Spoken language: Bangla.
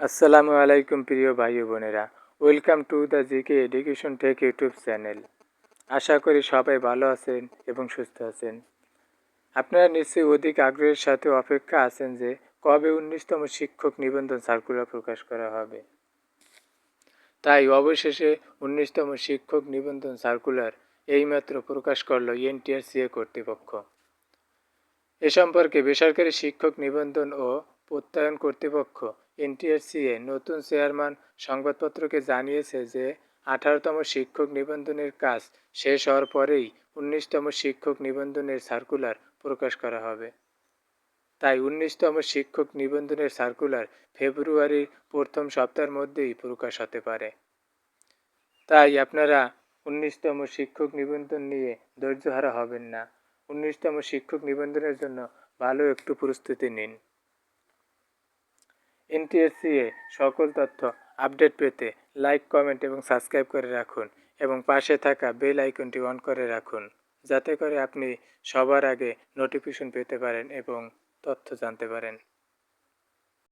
আসসালামু আলাইকুম প্রিয় ভাই বোনেরা। Welcome to the GK education tech YouTube channel আশা করি সবাই ভালো আছেন এবং সুস্থ আছেন। আপনারা নিশ্চয়ই অধিক আগ্রহের সাথে অপেক্ষা আছেন যে কবে উনিশতম শিক্ষক নিবন্ধন সার্কুলার প্রকাশ করা হবে। তাই অবশেষে উনিশতম শিক্ষক নিবন্ধন সার্কুলার এইমাত্র প্রকাশ করল এনটিআরসিএ কর্তৃপক্ষ। এ সম্পর্কে বেসরকারি শিক্ষক নিবন্ধন ও প্রত্যয়ন কর্তৃপক্ষ এনটিআরসিএ নতুন চেয়ারম্যান সংবাদপত্রকে জানিয়েছে যে, আঠারোতম শিক্ষক নিবন্ধনের কাজ শেষ হওয়ার পরেই উনিশতম শিক্ষক নিবন্ধনের সার্কুলার প্রকাশ করা হবে। তাই উনিশতম শিক্ষক নিবন্ধনের সার্কুলার ফেব্রুয়ারির প্রথম সপ্তাহের মধ্যেই প্রকাশ হতে পারে। তাই আপনারা উনিশতম শিক্ষক নিবন্ধন নিয়ে ধৈর্যহারা হবেন না। উনিশতম শিক্ষক নিবন্ধনের জন্য ভালো একটু প্রস্তুতি নিন। এনটিএসসিএ সকল তথ্য আপডেট পেতে লাইক, কমেন্ট এবং সাবস্ক্রাইব করে রাখুন এবং পাশে থাকা বেল আইকনটি অন করে রাখুন যাতে করে আপনি সবার আগে নোটিফিকেশন পেতে পারেন এবং তথ্য জানতে পারেন।